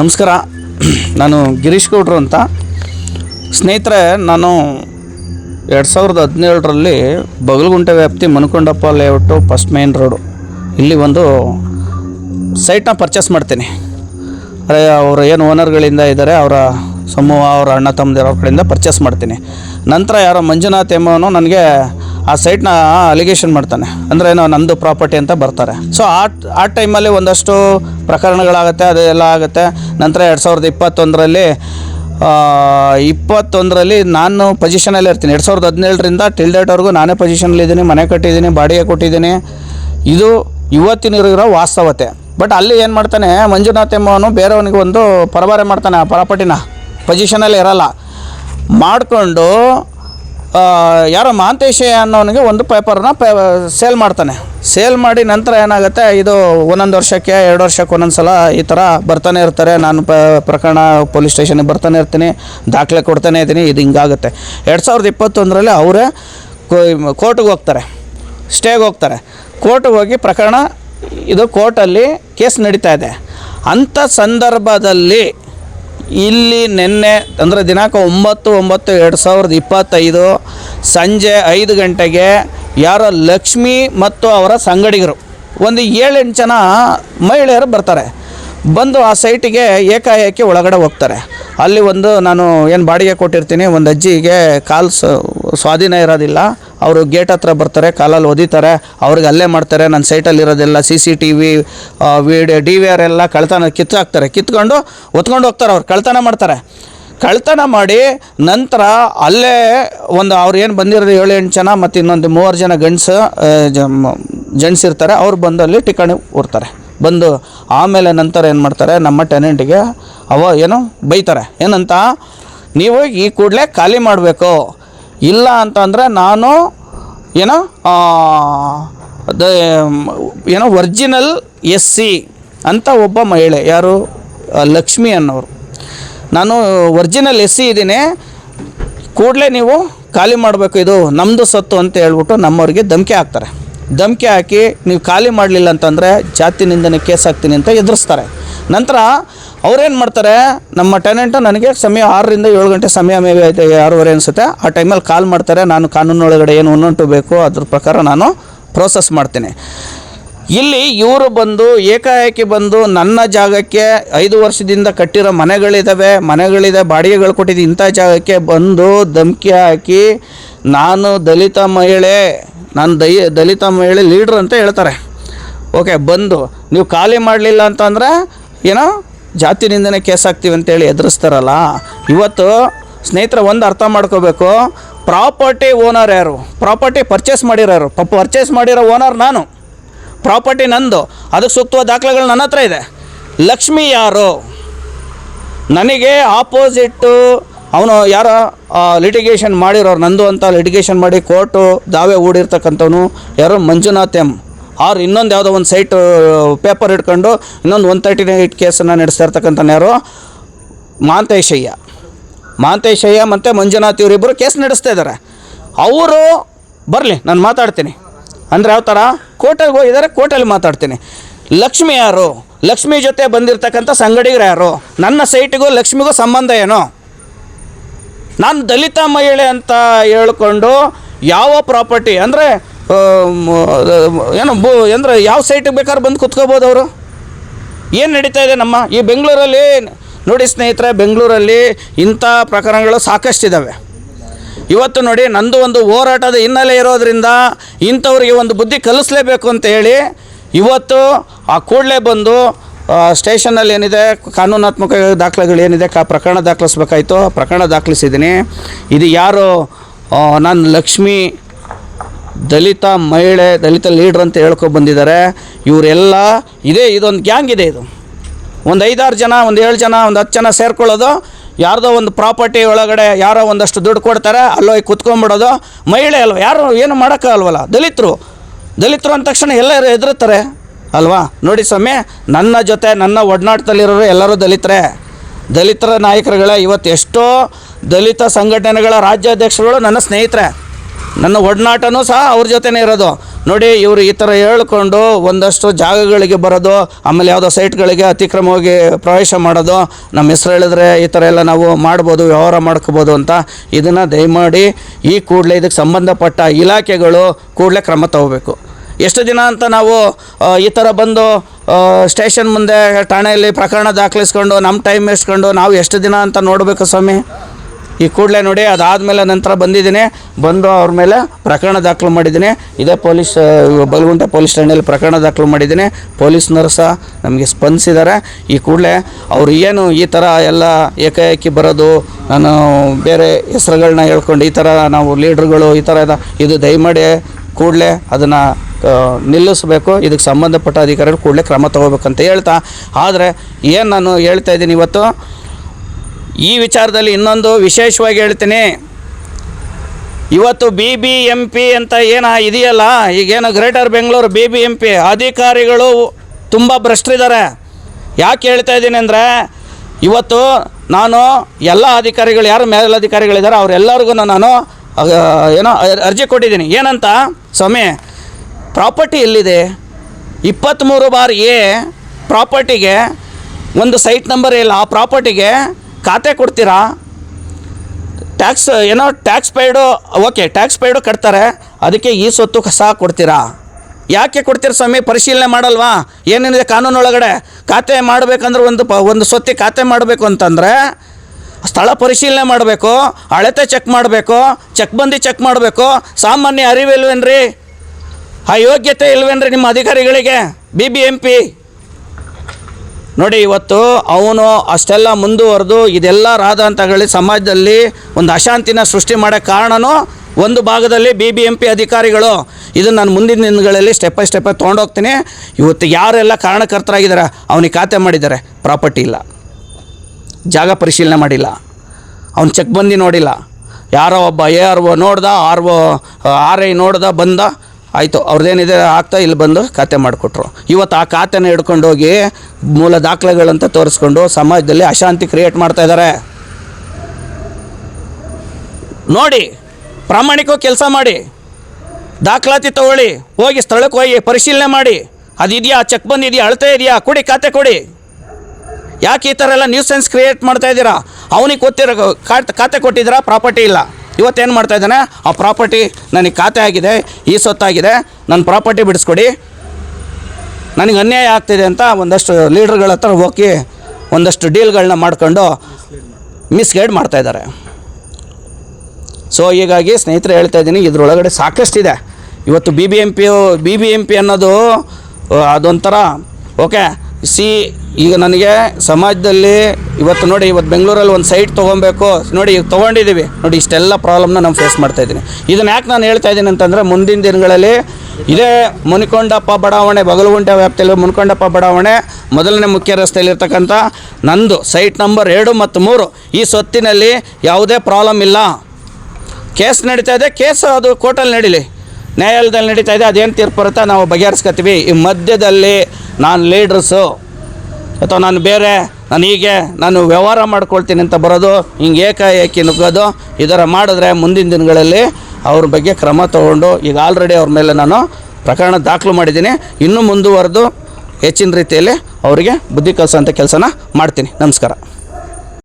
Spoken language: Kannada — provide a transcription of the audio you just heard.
ನಮಸ್ಕಾರ. ನಾನು ಗಿರೀಶ್ ಗೌಡ್ರು ಅಂತ. ಸ್ನೇಹಿತರೆ, ನಾನು ಎರಡು ಸಾವಿರದ ಹದಿನೇಳರಲ್ಲಿ ಬಗಲಗುಂಟೆ ವ್ಯಾಪ್ತಿ Manukondappa layout first main road. ಇಲ್ಲಿ ಒಂದು ಸೈಟ್ನ ಪರ್ಚೇಸ್ ಮಾಡ್ತೀನಿ. ಅದೇ ಅವರು ಏನು ಓನರ್ಗಳಿಂದ ಇದ್ದಾರೆ ಅವರ ಸಮೂಹ, ಅವರ ಅಣ್ಣ ತಮ್ಮದಿರ ಅವ್ರ ಕಡೆಯಿಂದ ಪರ್ಚೇಸ್ ಮಾಡ್ತೀನಿ. ನಂತರ ಯಾರೋ ಮಂಜುನಾಥ್ ಎಂಬವನು ನನಗೆ ಆ ಸೈಟ್ನ ಅಲಿಗೇಷನ್ ಮಾಡ್ತಾನೆ. ಅಂದರೆ ಏನೋ ನಂದು ಪ್ರಾಪರ್ಟಿ ಅಂತ ಬರ್ತಾರೆ. ಸೊ ಆ ಆ ಟೈಮಲ್ಲಿ ಒಂದಷ್ಟು ಪ್ರಕರಣಗಳಾಗುತ್ತೆ, ಅದೆಲ್ಲ ಆಗುತ್ತೆ. ನಂತರ ಎರಡು ಸಾವಿರದ ಇಪ್ಪತ್ತೊಂದರಲ್ಲಿ ಇಪ್ಪತ್ತೊಂದರಲ್ಲಿ ನಾನು ಪೊಸಿಷನಲ್ಲಿ ಇರ್ತೀನಿ. ಎರಡು ಸಾವಿರದ ಹದಿನೇಳರಿಂದ ಟಿಲ್ ಡೇಟ್ವರೆಗೂ ನಾನೇ ಪೊಸಿಷನಲ್ಲಿದ್ದೀನಿ ಮನೆ ಕಟ್ಟಿದ್ದೀನಿ, ಬಾಡಿಗೆ ಕೊಟ್ಟಿದ್ದೀನಿ. ಇದು ಇವತ್ತಿನಿರೋ ವಾಸ್ತವತೆ. ಬಟ್ ಅಲ್ಲಿ ಏನು ಮಾಡ್ತಾನೆ, ಮಂಜುನಾಥ್ ಎಂಬವನು ಬೇರೆಯವನಿಗೆ ಒಂದು ಪರಬಾರೆ ಮಾಡ್ತಾನೆ ಆ ಪ್ರಾಪರ್ಟಿನ ಪೊಸಿಷನಲ್ಲಿ ಇರಲ್ಲ. ಮಾಡಿಕೊಂಡು ಯಾರೋ ಮಾಂತೇಶ ಅನ್ನೋನಿಗೆ ಒಂದು ಪೇಪರ್ನ ಪೇ, ಸೇಲ್ ಮಾಡ್ತಾನೆ. ಸೇಲ್ ಮಾಡಿ ನಂತರ ಏನಾಗುತ್ತೆ, ಇದು ಒಂದೊಂದು ವರ್ಷಕ್ಕೆ, ಎರಡು ವರ್ಷಕ್ಕೆ ಒಂದೊಂದು ಸಲ ಈ ಥರ ಬರ್ತಾನೆ ಇರ್ತಾರೆ. ನಾನು ಪ, ಪ್ರಕರಣ ಪೊಲೀಸ್ ಸ್ಟೇಷನ್ಗೆ ಬರ್ತಾನೆ ಇರ್ತೀನಿ, ದಾಖಲೆ ಕೊಡ್ತಾನೆ ಇದ್ದೀನಿ, ಇದು ಹಿಂಗಾಗುತ್ತೆ. ಎರಡು ಸಾವಿರದ ಇಪ್ಪತ್ತೊಂದರಲ್ಲಿ ಅವರೇ ಕೋರ್ಟ್ಗೆ ಹೋಗ್ತಾರೆ. ಸ್ಟೇಗೆ ಹೋಗ್ತಾರೆ. ಕೋರ್ಟ್ಗೆ ಹೋಗಿ ಪ್ರಕರಣ, ಇದು ಕೋರ್ಟಲ್ಲಿ ಕೇಸ್ ನಡೀತಾ ಇದೆ. ಅಂಥ ಸಂದರ್ಭದಲ್ಲಿ ಇಲ್ಲಿ ನಿನ್ನೆ, ಅಂದರೆ ದಿನಾಂಕ ಒಂಬತ್ತು ಒಂಬತ್ತು ಎರಡು ಸಾವಿರದ ಇಪ್ಪತ್ತೈದು ಸಂಜೆ ಐದು ಗಂಟೆಗೆ ಯಾರೋ ಲಕ್ಷ್ಮಿ ಮತ್ತು ಅವರ ಸಂಗಡಿಗರು, ಒಂದು ಏಳೆಂಟು ಜನ ಮಹಿಳೆಯರು ಬರ್ತಾರೆ. ಬಂದು ಆ ಸೈಟಿಗೆ ಏಕಾಏಕಿ ಒಳಗಡೆ ಹೋಗ್ತಾರೆ. ಅಲ್ಲಿ ಒಂದು ನಾನು ಏನು ಬಾಡಿಗೆ ಕೊಟ್ಟಿರ್ತೀನಿ, ಒಂದು ಅಜ್ಜಿಗೆ ಕಾಲು ಸ್ವಾಧೀನ ಇರೋದಿಲ್ಲ. ಅವರು ಗೇಟ್ ಹತ್ರ ಬರ್ತಾರೆ, ಕಾಲಲ್ಲಿ ಒದಿತಾರೆ, ಅವ್ರಿಗೆ ಅಲ್ಲೇ ಮಾಡ್ತಾರೆ ನನ್ನ ಸೈಟಲ್ಲಿ ಇರೋದೆಲ್ಲ C C T V video D V R ಎಲ್ಲ ಕಳ್ತನ ಕಿತ್ತು ಹಾಕ್ತಾರೆ ಕಿತ್ಕೊಂಡು ಹೊತ್ಕೊಂಡು ಹೋಗ್ತಾರೆ ಅವ್ರು ಕಳ್ತನ ಮಾಡ್ತಾರೆ. ಕಳ್ತನ ಮಾಡಿ ನಂತರ ಅಲ್ಲೇ ಒಂದು ಅವ್ರು ಏನು ಬಂದಿರೋದು ಏಳು ಎಂಟು ಜನ ಮತ್ತು ಇನ್ನೊಂದು ಮೂವರು ಜನ ಗಂಡ್ಸು ಜೆಂಟ್ಸ್ ಇರ್ತಾರೆ, ಅವ್ರು ಬಂದು ಅಲ್ಲಿ ಟಿಕಾಣಿ ಊರ್ತಾರೆ ಬಂದು ಆಮೇಲೆ ನಂತರ ಏನು ಮಾಡ್ತಾರೆ, ನಮ್ಮ ಟೆನೆಂಟಿಗೆ ಅವ ಏನು ಬೈತಾರೆ. ಏನಂತ, ನೀವು ಈ ಕೂಡಲೇ ಖಾಲಿ ಮಾಡಬೇಕು. ಇಲ್ಲ ಅಂತಂದರೆ ನಾನು ಏನೋ ದ ಏನೋ ಒರ್ಜಿನಲ್ ಎಸ್ ಸಿ ಅಂತ ಒಬ್ಬ ಮಹಿಳೆ, ಯಾರು? ಲಕ್ಷ್ಮಿ ಅನ್ನೋರು. ನಾನು ಒರ್ಜಿನಲ್ ಎಸ್ ಸಿ ಇದ್ದೀನಿ. ಕೂಡಲೇ ನೀವು ಖಾಲಿ ಮಾಡಬೇಕು, ಇದು ನಮ್ಮದು ಸತ್ತು ಅಂತ ಹೇಳ್ಬಿಟ್ಟು ನಮ್ಮವ್ರಿಗೆ ಧಮಕಿ ಹಾಕ್ತಾರೆ. ಧಮಕಿ ಹಾಕಿ ನೀವು ಖಾಲಿ ಮಾಡಲಿಲ್ಲ ಅಂತಂದರೆ ಜಾತಿ ನಿಂದನೆ ಕೇಸ್ ಹಾಕ್ತೀನಿ ಅಂತ ಎದುರಿಸ್ತಾರೆ. ನಂತರ ಅವ್ರೇನು ಮಾಡ್ತಾರೆ, ನಮ್ಮ ಟೆನೆಂಟು ನನಗೆ ಸಮಯ ಆರರಿಂದ ಏಳು ಗಂಟೆ ಸಮಯ ಮೇವೆ ಐತೆ ಆರೂವರೆ ಅನಿಸುತ್ತೆ. ಆ ಟೈಮಲ್ಲಿ ಕಾಲ್ ಮಾಡ್ತಾರೆ, ನಾನು ಕಾನೂನೊಳಗಡೆ ಏನು ಉನ್ನಂಟು ಬೇಕು, ಅದ್ರ ಪ್ರಕಾರ ನಾನು ಪ್ರೋಸೆಸ್ ಮಾಡ್ತೀನಿ. ಇಲ್ಲಿ ಇವರು ಬಂದು, ಏಕಾಏಕಿ ಬಂದು ನನ್ನ ಜಾಗಕ್ಕೆ ಐದು ವರ್ಷದಿಂದ ಕಟ್ಟಿರೋ ಮನೆಗಳಿದ್ದಾವೆ ಮನೆಗಳಿದೆ, ಬಾಡಿಗೆಗಳು ಕೊಟ್ಟಿದ್ದು ಇಂಥ ಜಾಗಕ್ಕೆ ಬಂದು ಧಮಕಿ ಹಾಕಿ, ನಾನು ದಲಿತ ಮಹಿಳೆ, ನಾನು ದೈ, ದಲಿತ ಮಹಿಳೆ ಲೀಡ್ರ್ ಅಂತ ಹೇಳ್ತಾರೆ. ಓಕೆ ಬಂದು, ನೀವು ಖಾಲಿ ಮಾಡಲಿಲ್ಲ ಅಂತಂದರೆ ಏನೋ ಜಾತಿ ನಿಂದನೆ ಕೇಸ್ ಹಾಕ್ತೀವಿ ಅಂತೇಳಿ ಎದುರಿಸ್ತಾರಲ್ಲ, ಇವತ್ತು ಸ್ನೇಹಿತರ ಒಂದು ಅರ್ಥ ಮಾಡ್ಕೋಬೇಕು. ಪ್ರಾಪರ್ಟಿ ಓನರ್ ಯಾರು? ಪ್ರಾಪರ್ಟಿ ಪರ್ಚೇಸ್ ಮಾಡಿರೋರು. ಪರ್ಚೇಸ್ ಮಾಡಿರೋ ಓನರ್ ನಾನು. ಪ್ರಾಪರ್ಟಿ ನಂದು. ಅದಕ್ಕೆ ಸೂಕ್ತವಾದ ದಾಖಲೆಗಳು ನನ್ನ ಹತ್ರ ಇದೆ. ಲಕ್ಷ್ಮಿ ಯಾರು? ನನಗೆ ಆಪೋಸಿಟ್ಟು ಅವನು ಯಾರೋ ಲಿಟಿಗೇಷನ್ ಮಾಡಿರೋರು. ನಂದು ಅಂತ ಲಿಟಿಗೇಷನ್ ಮಾಡಿ ಕೋರ್ಟು ದಾವೆ ಹೂಡಿರ್ತಕ್ಕಂಥವನು ಯಾರು? ಮಂಜುನಾಥ್ ಎಂ ಆರ್ ಇನ್ನೊಂದು ಯಾವುದೋ ಒಂದು ಸೈಟ್ ಪೇಪರ್ ಇಟ್ಕೊಂಡು ಇನ್ನೊಂದು ಒನ್ ತರ್ಟಿ ನೈಟ್ ಕೇಸನ್ನು ನಡೆಸ್ತಾ ಇರ್ತಕ್ಕಂಥ ಯಾರು? ಮಾಂತೇಶಯ್ಯ. ಮಾಂತೇಶಯ್ಯ ಮತ್ತು ಮಂಜುನಾಥ್ ಇವರಿಬ್ಬರು ಕೇಸ್ ನಡೆಸ್ತಾ ಇದ್ದಾರೆ ಅವರು ಬರಲಿ, ನಾನು ಮಾತಾಡ್ತೀನಿ. ಅಂದರೆ ಯಾವ ಥರ ಕೋರ್ಟಲ್ಲಿ ಹೋಗಿದ್ದಾರೆ ಕೋರ್ಟಲ್ಲಿ ಮಾತಾಡ್ತೀನಿ. ಲಕ್ಷ್ಮಿ ಯಾರು? ಲಕ್ಷ್ಮಿ ಜೊತೆ ಬಂದಿರತಕ್ಕಂಥ ಸಂಗಡಿಗರು ಯಾರು? ನನ್ನ ಸೈಟಿಗೂ ಲಕ್ಷ್ಮಿಗೂ ಸಂಬಂಧ ಏನು? ನಾನು ದಲಿತ ಮಹಿಳೆ ಅಂತ ಹೇಳ್ಕೊಂಡು ಯಾವ ಪ್ರಾಪರ್ಟಿ ಅಂದರೆ ಏನು ಬೋ, ಅಂದ್ರೆ ಯಾವ ಸೈಟಿಗೆ ಬೇಕಾದ್ರೆ ಬಂದು ಕುತ್ಕೋಬೋದು ಅವರು. ಏನು ನಡೀತಾ ಇದೆ ನಮ್ಮ, ಈ ಬೆಂಗಳೂರಲ್ಲಿ, ನೋಡಿ ಸ್ನೇಹಿತರೆ, ಬೆಂಗಳೂರಲ್ಲಿ ಇಂಥ ಪ್ರಕರಣಗಳು ಸಾಕಷ್ಟಿದ್ದಾವೆ ಇವತ್ತು ನೋಡಿ ನಂದು ಒಂದು ಹೋರಾಟದ ಹಿನ್ನೆಲೆ ಇರೋದರಿಂದ ಇಂಥವ್ರಿಗೆ ಒಂದು ಬುದ್ಧಿ ಕಲಿಸ್ಲೇಬೇಕು ಅಂತ ಹೇಳಿ ಇವತ್ತು ಆ ಕೂಡಲೇ ಬಂದು ಸ್ಟೇಷನಲ್ಲಿ ಏನಿದೆ, ಕಾನೂನಾತ್ಮಕ ದಾಖಲೆಗಳು ಏನಿದೆ, ಕಾ, ಪ್ರಕರಣ ದಾಖಲಿಸ್ಬೇಕಾಯ್ತು. ಪ್ರಕರಣ ದಾಖಲಿಸಿದ್ದೀನಿ. ಇದು ಯಾರು ನಾನು ಲಕ್ಷ್ಮಿ ದಲಿತ ಮಹಿಳೆ, ದಲಿತ ಲೀಡ್ರ್ ಅಂತ ಹೇಳ್ಕೊಂಡು ಬಂದಿದ್ದಾರೆ. ಇವರೆಲ್ಲ ಇದೇ, ಇದೊಂದು ಗ್ಯಾಂಗ್ ಇದೆ ಇದು. ಒಂದು ಐದಾರು ಜನ, ಒಂದು ಏಳು ಜನ, ಒಂದು ಹತ್ತು ಜನ ಸೇರ್ಕೊಳ್ಳೋದು. ಯಾರ್ದೋ ಒಂದು ಪ್ರಾಪರ್ಟಿ ಒಳಗಡೆ ಯಾರೋ ಒಂದಷ್ಟು ದುಡ್ಡು ಕೊಡ್ತಾರೆ, ಅಲ್ಲೋಗಿ ಕುತ್ಕೊಂಡ್ಬಿಡೋದು. ಮಹಿಳೆ ಅಲ್ವ? ಯಾರು ಏನು ಮಾಡೋಕ್ಕಾಗಲ್ವಲ್ಲ ದಲಿತರು. ದಲಿತರು ಅಂದ ತಕ್ಷಣ ಎಲ್ಲರೂ ಹೆದರುತ್ತಾರೆ ಅಲ್ವಾ? ನೋಡಿ ಸ್ವಾಮಿ, ನನ್ನ ಜೊತೆ, ನನ್ನ ಒಡನಾಟದಲ್ಲಿರೋರು ಎಲ್ಲರೂ ದಲಿತರೇ. ದಲಿತರ ನಾಯಕರುಗಳೇ, ಇವತ್ತು ಎಷ್ಟೋ ದಲಿತ ಸಂಘಟನೆಗಳ ರಾಜ್ಯಾಧ್ಯಕ್ಷರುಗಳು ನನ್ನ ಸ್ನೇಹಿತರೆ. ನನ್ನ ಒಡನಾಟನೂ ಸಹ ಅವ್ರ ಜೊತೆನೇ ಇರೋದು. ನೋಡಿ, ಇವರು ಈ ಥರ ಹೇಳ್ಕೊಂಡು ಒಂದಷ್ಟು ಜಾಗಗಳಿಗೆ ಬರೋದು, ಆಮೇಲೆ ಯಾವುದೋ ಸೈಟ್ಗಳಿಗೆ ಅತಿಕ್ರಮವಾಗಿ ಪ್ರವೇಶ ಮಾಡೋದು, ನಮ್ಮ ಹೆಸ್ರು ಹೇಳಿದ್ರೆ ಈ ಥರ ಎಲ್ಲ ನಾವು ಮಾಡ್ಬೋದು, ವ್ಯವಹಾರ ಮಾಡ್ಕೋಬೋದು ಅಂತ ಇದನ್ನು ದಯಮಾಡಿ ಈ ಕೂಡಲೇ ಇದಕ್ಕೆ ಸಂಬಂಧಪಟ್ಟ ಇಲಾಖೆಗಳು ಕೂಡಲೇ ಕ್ರಮ ತಗೋಬೇಕು. ಎಷ್ಟು ದಿನ ಅಂತ ನಾವು ಈ ಥರ ಬಂದು ಸ್ಟೇಷನ್ ಮುಂದೆ ಠಾಣೆಯಲ್ಲಿ ಪ್ರಕರಣ ದಾಖಲಿಸ್ಕೊಂಡು, ನಮ್ಮ ಟೈಮ್ ಎಸ್ಕೊಂಡು ನಾವು ಎಷ್ಟು ದಿನ ಅಂತ ನೋಡಬೇಕು ಸ್ವಾಮಿ? ಈ ಕೂಡಲೇ ನೋಡಿ, ಅದಾದಮೇಲೆ ನಂತರ ಬಂದಿದ್ದೀನಿ. ಬಂದು ಅವ್ರ ಮೇಲೆ ಪ್ರಕರಣ ದಾಖಲು ಮಾಡಿದ್ದೀನಿ. ಇದೇ ಪೊಲೀಸ್ ಬಲಗುಂಟೆ ಪೊಲೀಸ್ ಠಾಣೆಯಲ್ಲಿ ಪ್ರಕರಣ ದಾಖಲು ಮಾಡಿದ್ದೀನಿ. ಪೊಲೀಸ್ನವರು ಸಹ ನಮಗೆ ಸ್ಪಂದಿಸಿದ್ದಾರೆ. ಈ ಕೂಡಲೇ ಅವರು ಏನು ಈ ಥರ ಎಲ್ಲ ಏಕಾಏಕಿ ಬರೋದು, ನಾನು ಬೇರೆ ಹೆಸರುಗಳನ್ನ ಹೇಳ್ಕೊಂಡು ಈ ಥರ ನಾವು ಲೀಡ್ರುಗಳು ಈ ಥರ ಇದು ದಯಮಾಡಿ ಕೂಡಲೇ ಅದನ್ನು ನಿಲ್ಲಿಸಬೇಕು. ಇದಕ್ಕೆ ಸಂಬಂಧಪಟ್ಟ ಅಧಿಕಾರಿಗಳು ಕೂಡಲೇ ಕ್ರಮ ತಗೋಬೇಕಂತ ಹೇಳ್ತಾ. ಆದರೆ ಏನು ನಾನು ಹೇಳ್ತಾ ಇದ್ದೀನಿ ಇವತ್ತು ಈ ವಿಚಾರದಲ್ಲಿ ಇನ್ನೊಂದು ವಿಶೇಷವಾಗಿ ಹೇಳ್ತೀನಿ. ಇವತ್ತು ಬಿ ಬಿ ಎಂ ಪಿ ಅಂತ ಏನ ಇದೆಯಲ್ಲ, ಈಗೇನು greater Bengaluru B B M P ಅಧಿಕಾರಿಗಳು ತುಂಬ ಭ್ರಷ್ಟರಿದ್ದಾರೆ ಯಾಕೆ ಹೇಳ್ತಾ ಇದ್ದೀನಿ ಅಂದರೆ, ಇವತ್ತು ನಾನು ಎಲ್ಲ ಅಧಿಕಾರಿಗಳು, ಯಾರು ಮೇಲಧಿಕಾರಿಗಳಿದ್ದಾರೆ ಅವರೆಲ್ಲರಿಗೂ ನಾನು ಏನೋ ಅರ್ಜಿ ಕೊಟ್ಟಿದ್ದೀನಿ. ಏನಂತ, ಸ್ವಾಮಿ, ಪ್ರಾಪರ್ಟಿ ಎಲ್ಲಿದೆ? ಇಪ್ಪತ್ತ್ಮೂರು ಬಾರ್ ಎ ಪ್ರಾಪರ್ಟಿಗೆ ಒಂದು ಸೈಟ್ ನಂಬರ್ ಇಲ್ಲ, ಆ ಪ್ರಾಪರ್ಟಿಗೆ ಖಾತೆ ಕೊಡ್ತೀರಾ? ಟ್ಯಾಕ್ಸ್ ಏನೋ tax paid okay tax paid ಕಟ್ತಾರೆ, ಅದಕ್ಕೆ ಈ ಸೊತ್ತು ಸಹ ಕೊಡ್ತೀರಾ? ಯಾಕೆ ಕೊಡ್ತೀರಾ ಸ್ವಾಮಿ? ಪರಿಶೀಲನೆ ಮಾಡಲ್ವಾ? ಏನೇನಿದೆ ಕಾನೂನೊಳಗಡೆ? ಖಾತೆ ಮಾಡಬೇಕಂದ್ರೆ ಒಂದು ಪ, ಒಂದು ಸೊತ್ತಿ ಖಾತೆ ಮಾಡಬೇಕು ಅಂತಂದರೆ, ಸ್ಥಳ ಪರಿಶೀಲನೆ ಮಾಡಬೇಕು, ಅಳತೆ ಚೆಕ್ ಮಾಡಬೇಕು ಚೆಕ್ ಬಂದು ಚೆಕ್ ಮಾಡಬೇಕು. ಸಾಮಾನ್ಯ ಅರಿವಿಲ್ವೇನ್ರಿ? ಆ ಯೋಗ್ಯತೆ ಇಲ್ವೇನ್ರಿ ನಿಮ್ಮ ಅಧಿಕಾರಿಗಳಿಗೆ? ಬಿ ಬಿ ಎಂ ಪಿ ನೋಡಿ, ಇವತ್ತು ಅವನು ಅಷ್ಟೆಲ್ಲ ಮುಂದುವರೆದು ಇದೆಲ್ಲ ರಾಧ ಅಂತ ಹೇಳಿ ಸಮಾಜದಲ್ಲಿ ಒಂದು ಅಶಾಂತಿನ ಸೃಷ್ಟಿ ಮಾಡೋ ಕಾರಣನೂ ಒಂದು ಭಾಗದಲ್ಲಿ ಬಿ ಬಿ ಎಂ ಪಿ ಅಧಿಕಾರಿಗಳು. ಇದನ್ನು ನಾನು ಮುಂದಿನ ದಿನಗಳಲ್ಲಿ ಸ್ಟೆಪ್ ಬೈ ಸ್ಟೆಪ್ ತೊಗೊಂಡೋಗ್ತೀನಿ ಇವತ್ತು ಯಾರೆಲ್ಲ ಕಾರಣಕರ್ತರಾಗಿದ್ದಾರೆ, ಅವನಿಗೆ ಖಾತೆ ಮಾಡಿದ್ದಾರೆ. ಪ್ರಾಪರ್ಟಿ ಇಲ್ಲ. ಜಾಗ ಪರಿಶೀಲನೆ ಮಾಡಿಲ್ಲ. ಅವ್ನು ಚೆಕ್ ಬಂದು ನೋಡಿಲ್ಲ. ಯಾರೋ ಒಬ್ಬ ಎ ಆರ್ ಒ ನೋಡ್ದ ಆರ್ ಒ ಆರ್ ಐ ನೋಡ್ದ, ಬಂದ ಆಯಿತು ಅವ್ರದ್ದೇನಿದೆ ಆಗ್ತಾ ಇಲ್ಲಿ ಬಂದು ಖಾತೆ ಮಾಡಿಕೊಟ್ರು. ಇವತ್ತು ಆ ಖಾತೆನ ಹಿಡ್ಕೊಂಡೋಗಿ ಮೂಲ ದಾಖಲೆಗಳಂತ ತೋರಿಸ್ಕೊಂಡು ಸಮಾಜದಲ್ಲಿ ಅಶಾಂತಿ ಕ್ರಿಯೇಟ್ ಮಾಡ್ತಾ ಇದ್ದಾರೆ ನೋಡಿ ಪ್ರಾಮಾಣಿಕ ಕೆಲಸ ಮಾಡಿ, ದಾಖಲಾತಿ ತಗೊಳ್ಳಿ, ಹೋಗಿ ಸ್ಥಳಕ್ಕೆ ಹೋಗಿ ಪರಿಶೀಲನೆ ಮಾಡಿ. ಅದಿದೆಯಾ ಚೆಕ್ ಬಂದಿದೆಯಾ, ಅಳತೆ ಇದೆಯಾ, ಕೊಡಿ, ಖಾತೆ ಕೊಡಿ. ಯಾಕೆ ಈ ಥರ ಎಲ್ಲ ನ್ಯೂಸೆನ್ಸ್ ಕ್ರಿಯೇಟ್ ಮಾಡ್ತಾ ಇದ್ದೀರಾ? ಅವನಿಗೆ ಗೊತ್ತಿರೋ ಖಾತೆ ಕೊಟ್ಟಿದ್ದೀರಾ? ಪ್ರಾಪರ್ಟಿ ಇಲ್ಲ. ಇವತ್ತೇನು ಮಾಡ್ತಾ ಇದ್ದಾನೆ? ಆ ಪ್ರಾಪರ್ಟಿ ನನಗೆ ಖಾತೆ ಆಗಿದೆ, ಈ ಸೊತ್ತಾಗಿದೆ, ನನ್ನ ಪ್ರಾಪರ್ಟಿ ಬಿಡಿಸ್ಕೊಡಿ. ನನಗೆ ಅನ್ಯಾಯ ಆಗ್ತಿದೆ ಅಂತ ಒಂದಷ್ಟು ಲೀಡರ್ಗಳ ಹತ್ರ ಹೋಗಿ ಒಂದಷ್ಟು ಡೀಲ್ಗಳನ್ನ ಮಾಡ್ಕೊಂಡು ಮಿಸ್ಗೈಡ್ ಮಾಡ್ತಾ ಇದ್ದಾರೆ. ಸೊ ಹೀಗಾಗಿ ಸ್ನೇಹಿತರೆ ಹೇಳ್ತಾ ಇದ್ದೀನಿ, ಇದರೊಳಗಡೆ ಸಾಕಷ್ಟಿದೆ. ಇವತ್ತು B B M P B B M P ಅನ್ನೋದು ಅದೊಂಥರ ಓಕೆ ಸಿ, ಈಗ ನನಗೆ ಸಮಾಜದಲ್ಲಿ ಇವತ್ತು ನೋಡಿ, ಇವತ್ತು ಬೆಂಗಳೂರಲ್ಲಿ ಒಂದು ಸೈಟ್ ತೊಗೊಬೇಕು. ನೋಡಿ, ಈಗ ತೊಗೊಂಡಿದ್ದೀವಿ. ನೋಡಿ, ಇಷ್ಟೆಲ್ಲ ಪ್ರಾಬ್ಲಮ್ನ ನಾನು ಫೇಸ್ ಮಾಡ್ತಾ ಇದ್ದೀನಿ. ಇದನ್ನು ಯಾಕೆ ನಾನು ಹೇಳ್ತಾ ಇದ್ದೀನಿ ಅಂತಂದರೆ, ಮುಂದಿನ ದಿನಗಳಲ್ಲಿ ಇದೇ ಮುನಿಕೊಂಡಪ್ಪ ಬಡಾವಣೆ, ಬಗಲಗುಂಟೆ ವ್ಯಾಪ್ತಿಯಲ್ಲಿ ಮುನಿಕೊಂಡಪ್ಪ ಬಡಾವಣೆ ಮೊದಲನೇ ಮುಖ್ಯ ರಸ್ತೆಯಲ್ಲಿರ್ತಕ್ಕಂಥ ನಂದು ಸೈಟ್ ನಂಬರ್ ಎರಡು ಮತ್ತು ಮೂರು. ಈ ಸೊತ್ತಿನಲ್ಲಿ ಯಾವುದೇ ಪ್ರಾಬ್ಲಮ್ ಇಲ್ಲ. ಕೇಸ್ ನಡೀತಾ ಇದೆ. ಕೇಸ್ ಅದು ಕೋರ್ಟಲ್ಲಿ ನಡೀಲಿ. ನ್ಯಾಯಾಲಯದಲ್ಲಿ ನಡೀತಾ ಇದೆ. ಅದೇನು ತೀರ್ಪು ಬರುತ್ತಾ ನಾವು ಬಗೆಹರಿಸ್ಕೊತೀವಿ. ಈ ಮಧ್ಯದಲ್ಲಿ ನಾನು ಲೀಡ್ರಸ್ಸು ಅಥವಾ ನಾನು ಬೇರೆ, ನಾನು ಹೀಗೆ, ನಾನು ವ್ಯವಹಾರ ಮಾಡ್ಕೊಳ್ತೀನಿ ಅಂತ ಬರೋದು, ಹಿಂಗೆ ಏಕಾಏಕಿ ನುಗ್ಗೋದು, ಈ ಥರ ಮಾಡಿದ್ರೆ ಮುಂದಿನ ದಿನಗಳಲ್ಲಿ ಅವ್ರ ಬಗ್ಗೆ ಕ್ರಮ ತಗೊಂಡು, ಈಗ ಆಲ್ರೆಡಿ ಅವ್ರ ಮೇಲೆ ನಾನು ಪ್ರಕರಣ ದಾಖಲು ಮಾಡಿದ್ದೀನಿ. ಇನ್ನೂ ಮುಂದುವರೆದು ಹೆಚ್ಚಿನ ರೀತಿಯಲ್ಲಿ ಅವರಿಗೆ ಬುದ್ಧಿ ಕಲಿಸೋಂಥ ಕೆಲಸನ ಮಾಡ್ತೀನಿ. ನಮಸ್ಕಾರ.